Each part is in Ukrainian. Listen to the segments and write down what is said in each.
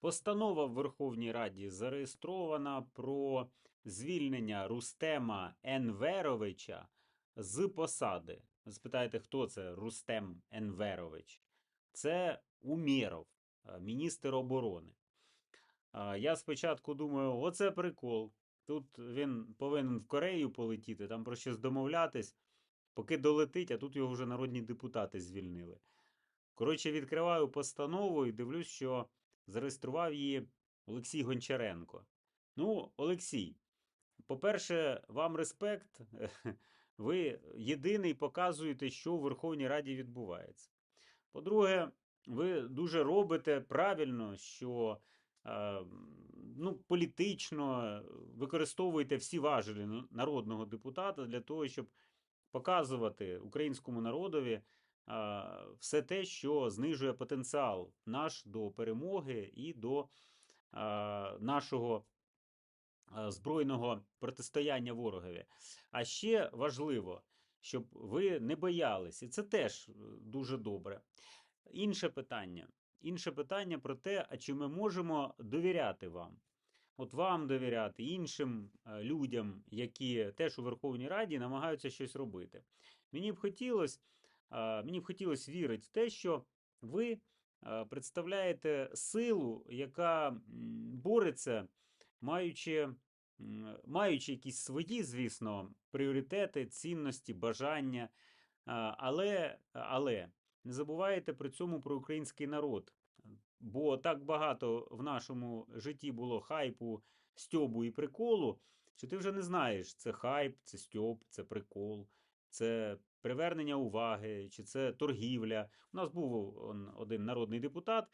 Постанова в Верховній Раді зареєстрована про звільнення Рустема Енверовича з посади. Спитаєте, хто це Рустем Енверович? Це Умєров, е, міністр оборони. Я спочатку думаю, оце прикол. Тут він повинен в Корею полетіти, там про щось домовлятись, поки долетить, а тут його вже народні депутати звільнили. Коротше, відкриваю постанову і дивлюсь, що зареєстрував її Олексій Гончаренко. Ну, Олексій, по-перше, вам респект. Ви єдиний показуєте, що у Верховній Раді відбувається. По-друге, ви дуже робите правильно, що е, ну, політично використовуєте всі важелі народного депутата для того, щоб показувати українському народові все те, що знижує потенціал наш до перемоги і до нашого збройного протистояння ворогові. А ще важливо, щоб ви не боялись, і це теж е, дуже добре. Інше питання. Інше питання про те, а чи ми можемо довіряти вам. От вам довіряти іншим е, людям, які теж у Верховній Раді намагаються щось робити. Мені б хотілося, мені б хотілося вірити в те, що ви представляєте силу, яка бореться, маючи, маючи якісь свої, звісно, пріоритети, цінності, бажання. Але, але не забувайте при цьому про український народ. Бо так багато в нашому житті було хайпу, стьобу і приколу, що ти вже не знаєш, це хайп, це стьоб, це прикол, це привернення уваги, чи це торгівля. У нас був один народний депутат,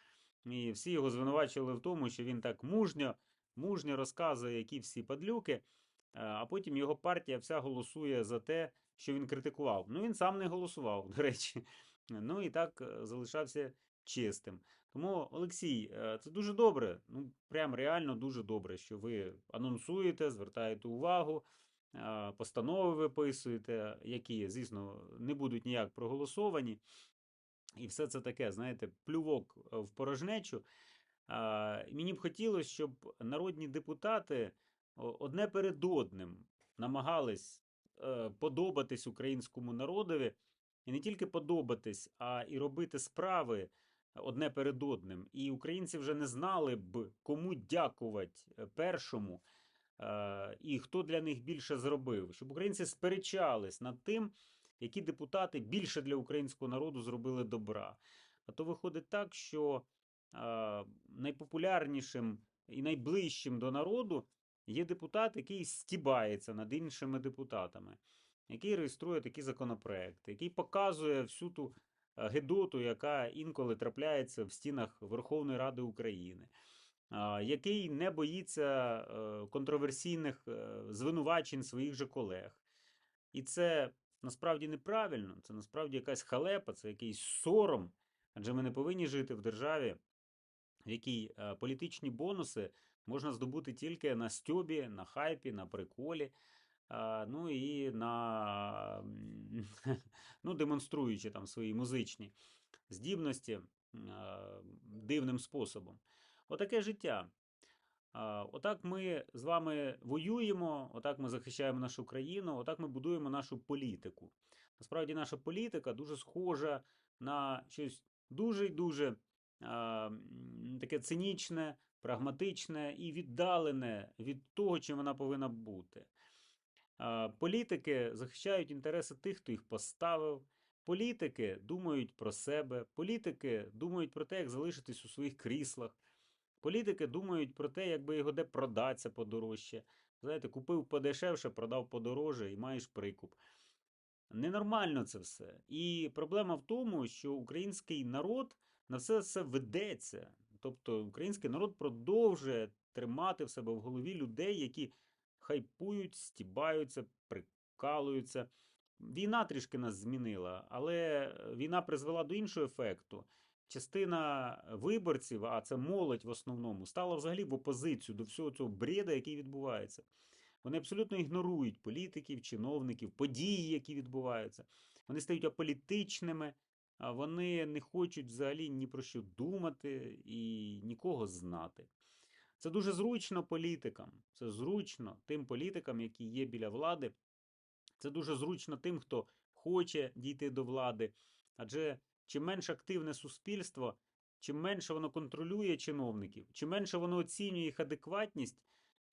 і всі його звинувачували в тому, що він так мужньо, мужньо розказує, які всі падлюки, е, а потім його партія вся голосує за те, що він критикував. Ну, він сам не голосував, до речі. Ну і так е, залишався чистим. Тому, Олексій, е, це дуже добре. Ну, прям реально дуже добре, що ви анонсуєте, звертаєте увагу, постанови виписуєте, які, звісно, не будуть ніяк проголосовані. І все це таке, знаєте, плювок е, в порожнечу. Мені б хотілося, щоб народні депутати одне перед одним намагались е, подобатись українському народові, і не тільки подобатись, а і робити справи одне перед одним. І українці вже не знали б, кому дякувати е, першому, і хто для них більше зробив, щоб українці сперечались над тим, які депутати більше для українського народу зробили добра. А то виходить так, що е, найпопулярнішим і найближчим до народу є депутат, який стібається над іншими депутатами, який реєструє такі законопроекти, який показує всю ту е, гедоту, яка інколи трапляється в стінах Верховної Ради України. Який не боїться е, контроверсійних е, звинувачень своїх же колег. І це насправді неправильно, це насправді якась халепа, це якийсь сором, адже ми не повинні жити в державі, в якій е, політичні бонуси можна здобути тільки на стьобі, на хайпі, на приколі, ну і на ну, демонструючи там свої музичні здібності дивним способом. Отаке життя. Отак ми з вами воюємо, отак ми захищаємо нашу країну, отак ми будуємо нашу політику. Насправді, наша політика дуже схожа на щось дуже й дуже таке цинічне, прагматичне і віддалене від того, чим вона повинна бути. Політики захищають інтереси тих, хто їх поставив. Політики думають про себе, політики думають про те, як залишитись у своїх кріслах. Політики думають про те, як би його де продатися подорожче. Знаєте, купив подешевше, продав подороже і маєш прикуп. Ненормально це все. І проблема в тому, що український народ на все це ведеться. Тобто український народ продовжує тримати в себе в голові людей, які хайпують, стібаються, прикалуються. Війна трішки нас змінила, але війна призвела до іншого ефекту. Частина виборців, а це молодь в основному, стала взагалі в опозицію до всього цього бреда, який відбувається. Вони абсолютно ігнорують політиків, чиновників, події, які відбуваються. Вони стають аполітичними, вони не хочуть взагалі ні про що думати і нікого знати. Це дуже зручно політикам. Це зручно тим політикам, які є біля влади. Це дуже зручно тим, хто хоче дійти до влади. Адже чим менш активне суспільство, чим менше воно контролює чиновників, чим менше воно оцінює їх адекватність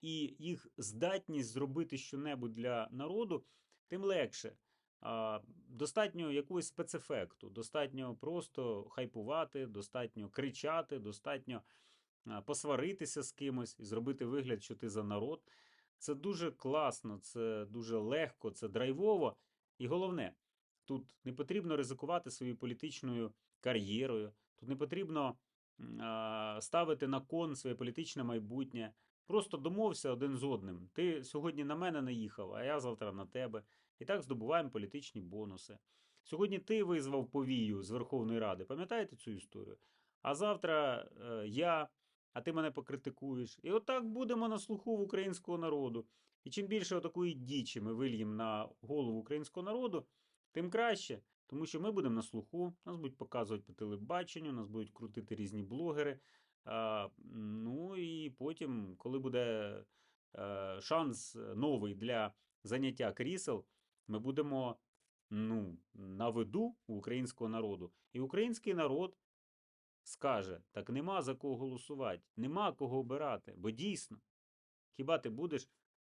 і їх здатність зробити щонебудь для народу, тим легше. Достатньо якогось спецефекту, достатньо просто хайпувати, достатньо кричати, достатньо посваритися з кимось і зробити вигляд, що ти за народ. Це дуже класно, це дуже легко, це драйвово. І головне, тут не потрібно ризикувати своєю політичною кар'єрою, тут не потрібно ставити на кон своє політичне майбутнє. Просто домовся один з одним. Ти сьогодні на мене наїхав, а я завтра на тебе. І так здобуваємо політичні бонуси. Сьогодні ти визвав повію з Верховної Ради, пам'ятаєте цю історію? А завтра е, я, а ти мене покритикуєш. І отак будемо на слуху в українського народу. І чим більше такої дічі ми вильємо на голову українського народу, тим краще. Тому що ми будемо на слуху, нас будуть показувати по телебаченню, нас будуть крутити різні блогери. А, ну і потім, коли буде е, шанс новий для заняття крісел, ми будемо ну, на виду у українського народу. І український народ скаже: так нема за кого голосувати, нема кого обирати. Бо дійсно, хіба ти будеш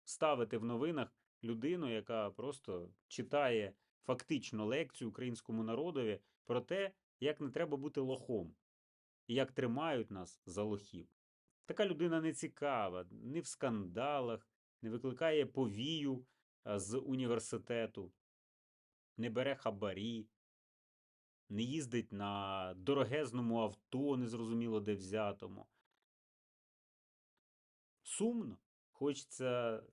ставити в новинах людину, яка просто читає фактично лекцію українському народові про те, як не треба бути лохом, і як тримають нас за лохів. Така людина не цікава, ні в скандалах, не викликає повію з університету, не бере хабарі, не їздить на дорогезному авто, незрозуміло де взятому. Сумно. Хочеться,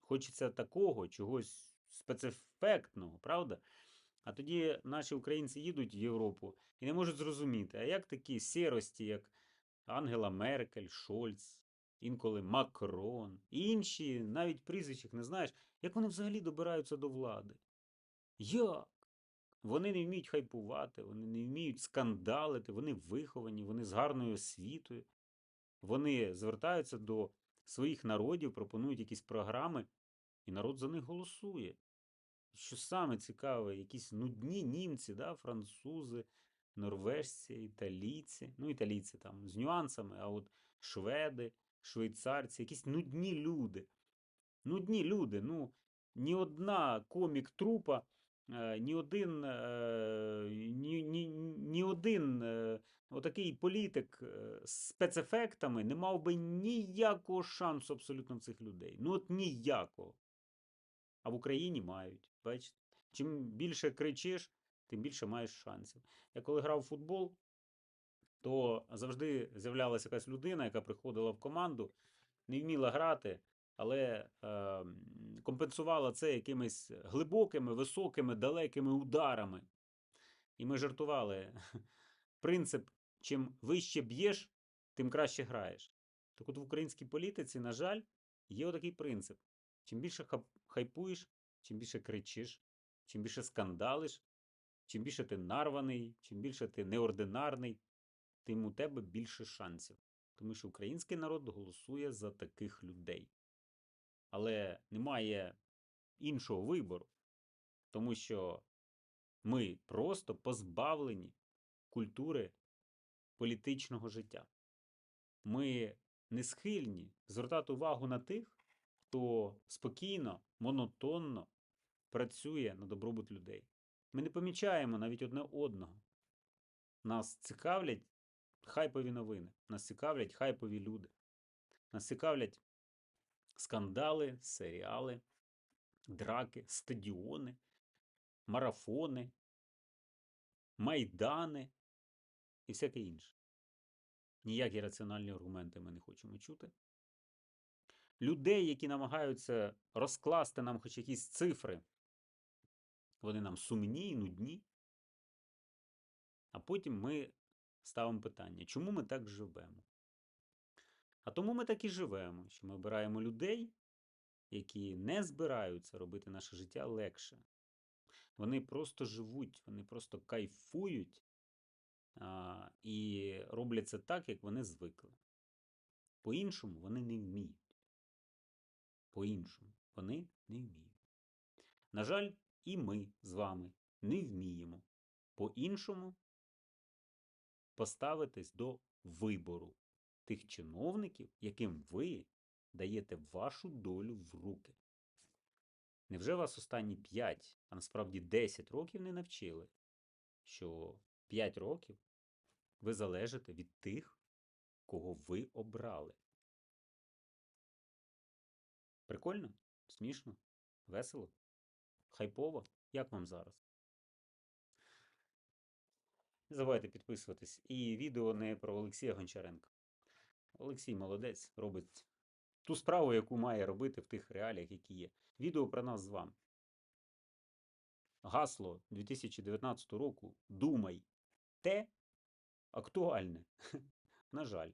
хочеться такого, чогось спецефектного, правда? А тоді наші українці їдуть в Європу і не можуть зрозуміти, а як такі сірості, як Ангела Меркель, Шольц, інколи Макрон, інші, навіть прізвищ не знаєш, як вони взагалі добираються до влади? Як? Вони не вміють хайпувати, вони не вміють скандалити, вони виховані, вони з гарною освітою. Вони звертаються до своїх народів, пропонують якісь програми, і народ за них голосує. Що саме цікаве, якісь нудні німці, да, французи, норвежці, італійці, ну, італійці там з нюансами, а от шведи, швейцарці, якісь нудні люди. Нудні люди. Ну, ні одна комік-трупа, е, ні один, е, ні, ні, ні один е, отакий політик з спецефектами не мав би ніякого шансу абсолютно в цих людей. Ну, от ніякого. А в Україні мають. Бачите? Чим більше кричиш, тим більше маєш шансів. Я коли грав в футбол, то завжди з'являлася якась людина, яка приходила в команду, не вміла грати, але е, компенсувала це якимись глибокими, високими, далекими ударами. І ми жартували. Принцип: чим вище б'єш, тим краще граєш. Так от в українській політиці, на жаль, є отакий принцип. Чим більше хайпуєш, чим більше кричиш, чим більше скандалиш, чим більше ти нарваний, чим більше ти неординарний, тим у тебе більше шансів. Тому що український народ голосує за таких людей. Але немає іншого вибору, тому що ми просто позбавлені культури політичного життя. Ми не схильні звертати увагу на тих, хто спокійно, монотонно працює на добробут людей. Ми не помічаємо навіть одне одного. Нас цікавлять хайпові новини, нас цікавлять хайпові люди, нас цікавлять скандали, серіали, драки, стадіони, марафони, майдани і всяке інше. Ніякі раціональні аргументи ми не хочемо чути. Людей, які намагаються розкласти нам хоч якісь цифри, вони нам сумні і нудні. А потім ми ставимо питання, чому ми так живемо? А тому ми так і живемо, що ми обираємо людей, які не збираються робити наше життя легше. Вони просто живуть, вони просто кайфують а, і роблять це так, як вони звикли. По-іншому вони не вміють. По-іншому вони не вміють. На жаль, і ми з вами не вміємо по-іншому поставитись до вибору тих чиновників, яким ви даєте вашу долю в руки. Невже вас останні 5, а насправді 10 років не навчили, що 5 років ви залежите від тих, кого ви обрали? Прикольно? Смішно? Весело? Хайпово? Як вам зараз? Не забувайте підписуватись. І відео не про Олексія Гончаренка. Олексій молодець, робить ту справу, яку має робити в тих реаліях, які є. Відео про нас з вами. Гасло 2019 року Думай те актуальне. На жаль.